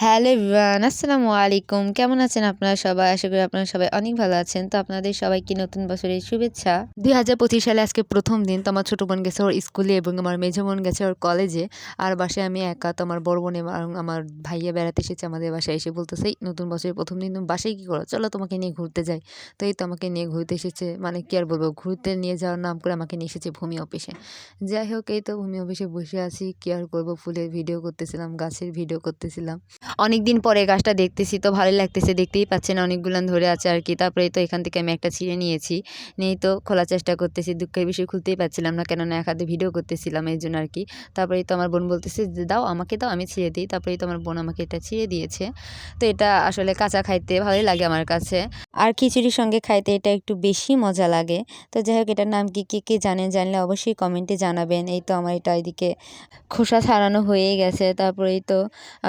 Hello everyone, আসসালামু আলাইকুম। কেমন আছেন আপনারা সবাই? আশা করি আপনারা সবাই অনেক ভালো আছেন। তো আপনাদের সবাইকে নতুন বছরের শুভেচ্ছা। দুই হাজার পঁচিশ সালে আজকে প্রথম দিন, তো আমার ছোটো বোন গেছে ওর স্কুলে এবং আমার মেজো বোন গেছে ওর কলেজে। আর বাসায় আমি একা, তো আমার বড় বোন এবং আমার ভাইয়া বেড়াতে এসেছে আমাদের বাসায় এসে বলতেছে, "এই নতুন বছরের প্রথম দিন, তুমি বাসায় কী করো? চলো তোমাকে নিয়ে ঘুরতে যাই। তো এই তো আমাকে নিয়ে ঘুরতে এসেছে। মানে কি আর বলব, ঘুরতে নিয়ে যাওয়ার নাম করে আমাকে নিয়ে এসেছে ভূমি অফিসে। যাই হোক, এই তো ভূমি অফিসে বসে আছি। কি আর করব? ফুলের ভিডিও করতেছিলাম, গাছের ভিডিও করতেছিলাম। অনেক দিন পরে গাছটা দেখতেছি তো ভালোই লাগতেছে। দেখতেই পাচ্ছেন অনেকগুলান ধরে আছে আর কি। তারপরে তো এখান থেকে আমি একটা ছিঁড়ে নিয়েছি। নিয়েই তো খোলার চেষ্টা করতেছি। দুঃখের বিষয় খুলতেই পারছিলাম না কেননা এক হাতে ভিডিও করতেছিলাম এই জন্য আর কি। তারপরেই তো আমার বোন বলতেছে যে, দাও আমাকে দাও, আমি ছিঁড়ে দিই। তারপরেই তো আমার বোন আমাকে এটা ছিঁড়ে দিয়েছে। তো এটা আসলে কাঁচা খাইতে ভালোই লাগে আমার কাছে। আর খিচুড়ির সঙ্গে খাইতে এটা একটু বেশি মজা লাগে। তো যাই হোক, এটার নাম কি, কে কে জানেন জানলে অবশ্যই কমেন্টে জানাবেন। এই তো আমার এটা এদিকে খোসা ছাড়ানো হয়েই গেছে। তারপরেই তো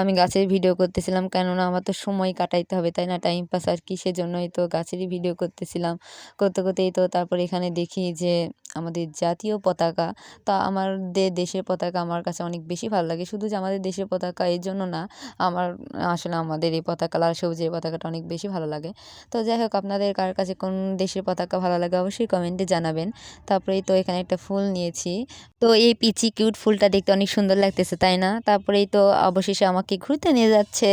আমি গাছের ভিডিও করতেছিলাম। কেননা আমার তো সময় কাটাইতে হবে, তাই না? টাইম পাস আর কি সেজন্যই তো গাছেরই ভিডিও করতেছিলাম। করতে, করতেই তো তারপর এখানে দেখি যে আমাদের জাতীয় পতাকা। তা আমাদের দেশের পতাকা আমার কাছে অনেক বেশি ভালো লাগে। শুধু যে আমাদের দেশের পতাকা এই জন্য না, আমার, আসলে আমাদের এই পতাকা, লাল সবুজের পতাকাটা অনেক বেশি ভালো লাগে। তো যাই হোক, আপনাদের কার কাছে কোন দেশের পতাকা ভালো লাগে অবশ্যই কমেন্টে জানাবেন। তারপরেই তো এখানে একটা ফুল নিয়েছি। তো এই পিচি কিউট ফুলটা দেখতে অনেক সুন্দর লাগতেছে, তাই না? তারপরেই তো অবশেষে আমাকে ঘুরতে নিয়ে যাচ্ছে।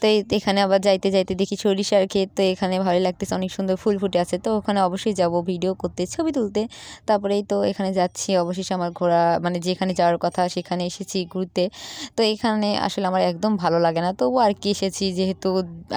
তো এখানে আবার যাইতে যাইতে দেখি সরিষার ক্ষেত, তো এখানে ভালো লাগতেছে, অনেক সুন্দর ফুল ফুটে আছে। তো ওখানে অবশ্যই যাব ভিডিও করতে, ছবি তুলতে। তারপরেই তো এখানে যাচ্ছি। অবশেষে আমার ঘোরা মানে যেখানে যাওয়ার কথা সেখানে এসেছি ঘুরতে। তো এখানে আসলে আমার একদম ভালো লাগে না। তবু আর কি এসেছি যেহেতু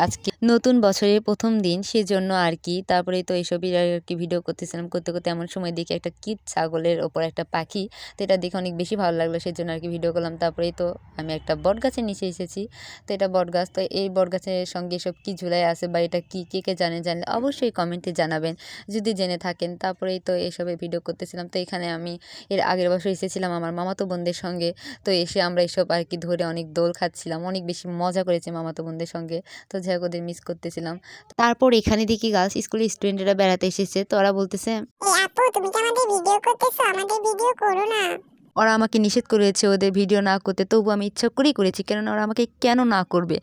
আজকে নতুন বছরের প্রথম দিন, সেজন্য আর কি। তারপরে তো এইসবই আর কি ভিডিও করতেছিলাম। করতে করতে এমন সময় দেখি একটা কিট ছাগলের ওপর একটা পাখি। তো এটা দেখে অনেক বেশি ভালো লাগল, সেজন্য আর কি ভিডিও করলাম। তারপরেই তো আমি একটা বট গাছের নিচে এসেছি। তো এটা বট গাছ তো এই বট গাছের সঙ্গে এসব কী ঝুলাই আছে বা এটা কী, কে কে জানে, জানলে অবশ্যই কমেন্টে জানাবেন। যদি জেনে থাকেন, তারপরেই তো এসবের ভিডিও করতেছিলাম। তো এখানে আমি এর আগের বছর এসেছিলাম আমার মামাতো বোনদের সঙ্গে। তো এসে আমরা এসব আর কি ধরে অনেক দোল খাচ্ছিলাম। অনেক বেশি মজা করেছি মামাতো বোনদের সঙ্গে। তো যাই হোক ওদের মিস করতেছিলাম। তারপর এখানে দেখি গার্লস স্কুলের স্টুডেন্টরা বেড়াতে এসেছে। তো ওরা বলতেছে আপু তুমি কি আমাদের ভিডিও করতেছো? আমাদের ভিডিও করো না। ওরা আমাকে নিষেধ করেছে ওদের ভিডিও না করতে। তবু আমি ইচ্ছা করেই করেছি। কেননা ওরা আমাকে কেন না করবে?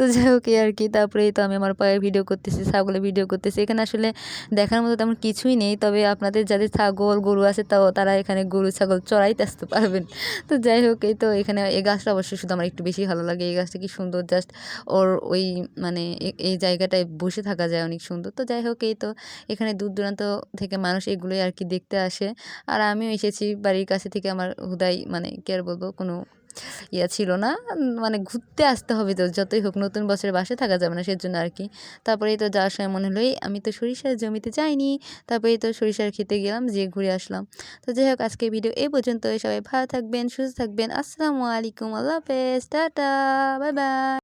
তো যাই হোক আর কি তারপরেই তো আমি আমার পায়ে ভিডিও করতেছি, ছাগলের ভিডিও করতেছি। এখানে আসলে দেখার মতো তেমন কিছুই নেই, তবে আপনাদের যাদের ছাগল, গরু আছে তাও তারা এখানে গরু, ছাগল চড়াইতে আসতে পারবেন। তো যাই হোক এই তো এখানে এই গাছটা অবশ্যই শুধু আমার একটু বেশি ভালো লাগে, এই গাছটা কি সুন্দর জাস্ট ওর ওই মানে এই জায়গাটায় বসে থাকা যায় অনেক সুন্দর। তো যাই হোক এই তো এখানে দূর দূরান্ত থেকে মানুষ এগুলোই আর কি দেখতে আসে। আর আমিও এসেছি বাড়ির কাছে থেকে আমার হুদাই মানে কি আর বলব, কোনো ইয়া ছিল না মানে ঘুরতে আসতে হবে তো, যতই হোক নতুন বছরে বাসে থাকা যাবে না সেজন্য আর কি। তারপরে তো যাওয়ার সময় মনে হলো আমি তো সরিষার জমিতে যাইনি। তারপরে তো সরিষার খেতে গেলাম, যেয়ে ঘুরে আসলাম। তো যাই হোক আজকে ভিডিও এই পর্যন্ত সবাই ভালো থাকবেন, সুস্থ থাকবেন। আসসালামু আলাইকুম, আল্লাহ হাফেজ, টাটা, বাই বাই।